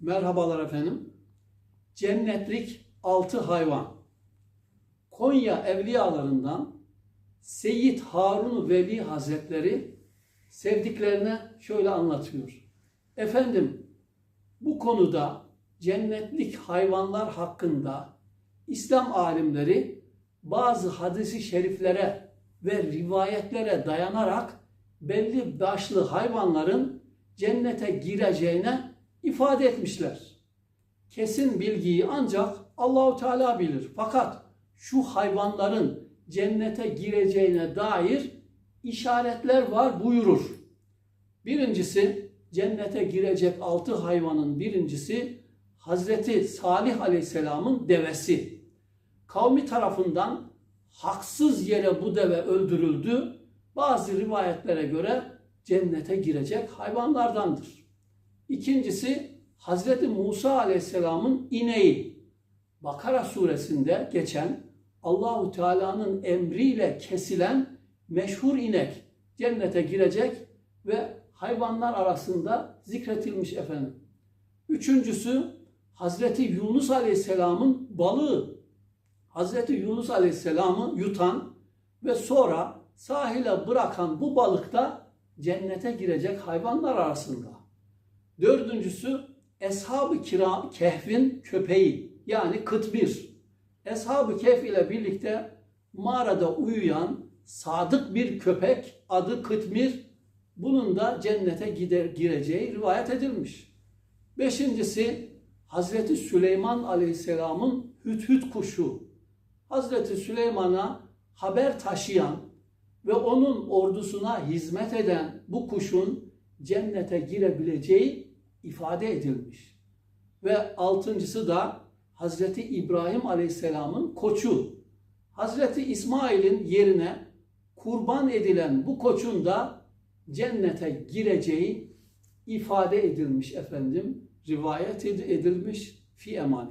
Merhabalar efendim. Cennetlik altı hayvan. Konya evliyalarından Seyyid Harun Veli Hazretleri sevdiklerine şöyle anlatıyor. Efendim bu konuda cennetlik hayvanlar hakkında İslam alimleri bazı hadisi şeriflere ve rivayetlere dayanarak belli başlı hayvanların cennete gireceğine ifade etmişler. Kesin bilgiyi ancak Allahu Teala bilir. Fakat şu hayvanların cennete gireceğine dair işaretler var buyurur. Birincisi cennete girecek altı hayvanın birincisi Hazreti Salih Aleyhisselam'ın devesi. Kavmi tarafından haksız yere bu deve öldürüldü. Bazı rivayetlere göre cennete girecek hayvanlardandır. İkincisi Hazreti Musa Aleyhisselam'ın ineği. Bakara suresinde geçen Allahu Teala'nın emriyle kesilen meşhur inek cennete girecek ve hayvanlar arasında zikretilmiş efendim. Üçüncüsü Hazreti Yunus Aleyhisselam'ın balığı. Hazreti Yunus Aleyhisselam'ı yutan ve sonra sahile bırakan bu balık da cennete girecek hayvanlar arasında. Dördüncüsü Eshab-ı Kiram Kehf'in köpeği yani Kıtbir. Eshab-ı Kehf ile birlikte mağarada uyuyan sadık bir köpek adı Kıtmir bunun da cennete gider, gireceği rivayet edilmiş. Beşincisi Hazreti Süleyman Aleyhisselam'ın hüthüt kuşu. Hazreti Süleyman'a haber taşıyan ve onun ordusuna hizmet eden bu kuşun cennete girebileceği ifade edilmiş. Ve altıncısı da Hazreti İbrahim Aleyhisselam'ın koçu. Hazreti İsmail'in yerine kurban edilen bu koçun da cennete gireceği ifade edilmiş efendim. Rivayet edilmiş fi emani.